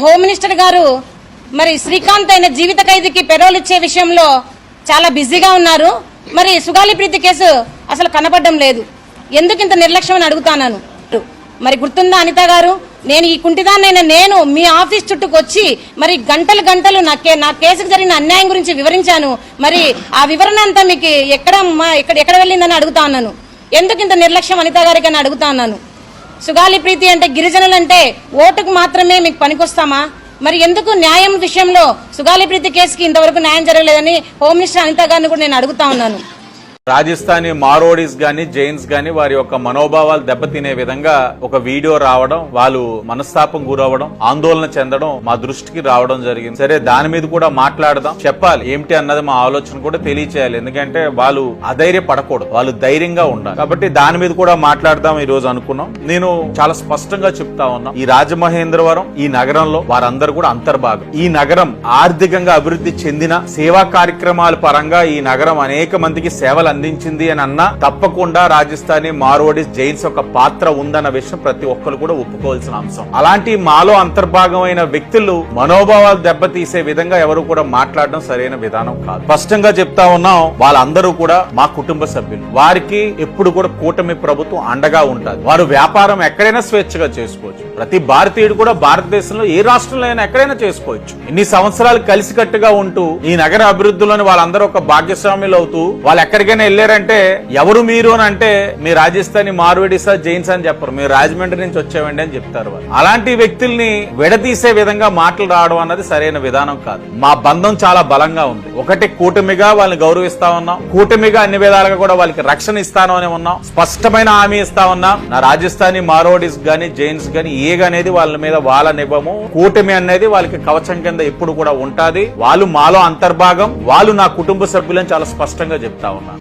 Home minister గారు మరి శ్రీకాంత్ అయిన జీవిత ఖైదీకి పెరోల్ ఇచ్చే విషయంలో చాలా బిజీగా ఉన్నారు. మరి సుగాలి ప్రీతి కేసు అసలు కనపడడం లేదు. ఎందుకు ఇంత నిర్లక్ష్యం అని అడుగుతాను మరి గుర్తుందా అనిత గారు? నేను ఈ కుంటిదాన్నైనా నేను మీ ఆఫీస్ చుట్టూకు వచ్చి మరి గంటలు గంటలు నా కే నా కేసుకు జరిగిన అన్యాయం గురించి వివరించాను. మరి ఆ వివరణ అంతా మీకు ఎక్కడ మా- ఎక్కడ ఎక్కడ వెళ్ళిందని అడుగుతా ఉన్నాను ఎందుకు ఇంత నిర్లక్ష్యం అనిత గారికి అని అడుగుతా ఉన్నాను సుగాలి ప్రీతి అంటే గిరిజనులంటే ఓటుకు మాత్రమే మీకు పనికొస్తామా? మరి ఎందుకు న్యాయం విషయంలో సుగాలి ప్రీతి కేసుకి ఇంతవరకు న్యాయం జరగలేదని హోమ్ మినిస్టర్ అనిత గారిని కూడా నేను అడుగుతా ఉన్నాను. రాజస్థానీ మారోడీస్ కానీ జైన్స్ కానీ వారి యొక్క మనోభావాలు దెబ్బతినే విధంగా ఒక వీడియో రావడం వాళ్ళు మనస్తాపం గురవడం ఆందోళన చెందడం మా దృష్టికి రావడం జరిగింది. సరే దాని మీద కూడా మాట్లాడదాం. చెప్పాలి. ఏమిటి అన్నది మా ఆలోచన కూడా తెలియచేయాలి. ఎందుకంటే వాళ్ళు అధైర్య పడకూడదు వాళ్ళు ధైర్యంగా ఉండాలి. కాబట్టి దాని మీద కూడా మాట్లాడదాం ఈ రోజు అనుకున్నాం. నేను చాలా స్పష్టంగా చెప్తా ఉన్నా. ఈ రాజమహేంద్రవరం ఈ నగరంలో వారందరూ కూడా అంతర్భాగం. ఈ నగరం ఆర్థికంగా అభివృద్ధి చెందిన సేవా కార్యక్రమాల పరంగా ఈ నగరం అనేక మందికి సేవలు అందించింది అని అన్నా తప్పకుండా రాజస్థానీ మార్వాడీస్ జైన్స్ ఒక పాత్ర ఉందన్న విషయం ప్రతి ఒక్కరు కూడా ఒప్పుకోవాల్సిన అంశం. అలాంటి మాలో అంతర్భాగమైన వ్యక్తులు మనోభావాలు దెబ్బతీసే విధంగా ఎవరు కూడా మాట్లాడడం సరైన విధానం కాదు. స్పష్టంగా చెప్తా ఉన్నాం వాళ్ళందరూ కూడా మా కుటుంబ సభ్యులు. వారికి ఎప్పుడు కూడా కూటమి ప్రభుత్వం అండగా ఉంటుంది. వారు వ్యాపారం ఎక్కడైనా స్వేచ్ఛగా చేసుకోవచ్చు. ప్రతి భారతీయుడు కూడా భారతదేశంలో ఏ రాష్ట్రంలో అయినా ఎక్కడైనా చేసుకోవచ్చు. ఇన్ని సంవత్సరాలు కలిసికట్టుగా ఉంటూ ఈ నగర అభివృద్ధిలోని వాళ్ళందరూ ఒక భాగ్యస్వాములు అవుతూ వాళ్ళు ఎక్కడికైనా వెళ్ళారంటే ఎవరు మీరు అని అంటే మీ రాజస్థానీ మార్వేడిసా జైన్స్ అని చెప్పరు. మీరు రాజమండ్రి నుంచి వచ్చేవండి అని చెప్తారు అలాంటి వ్యక్తుల్ని విడదీసే విధంగా మాటలు రావడం అన్నది సరైన విధానం కాదు. మా బంధం చాలా బలంగా ఉంది. ఒకటి కూటమిగా వాళ్ళని గౌరవిస్తా ఉన్నాం. కూటమిగా అన్ని విధాలుగా కూడా వాళ్ళకి రక్షణ ఇస్తాను అని ఉన్నాం. స్పష్టమైన హామీ ఇస్తా ఉన్నాం. నా రాజస్థానీ మారోడిస్ గాని జైన్స్ గాని ఏగ అనేది వాళ్ళ మీద వాళ్ళ నిబము కూటమి అనేది వాళ్ళకి కవచం కింద ఎప్పుడు కూడా ఉంటాది. వాళ్ళు మాలో అంతర్భాగం. వాళ్ళు నా కుటుంబ సభ్యులని చాలా స్పష్టంగా చెప్తా ఉన్నా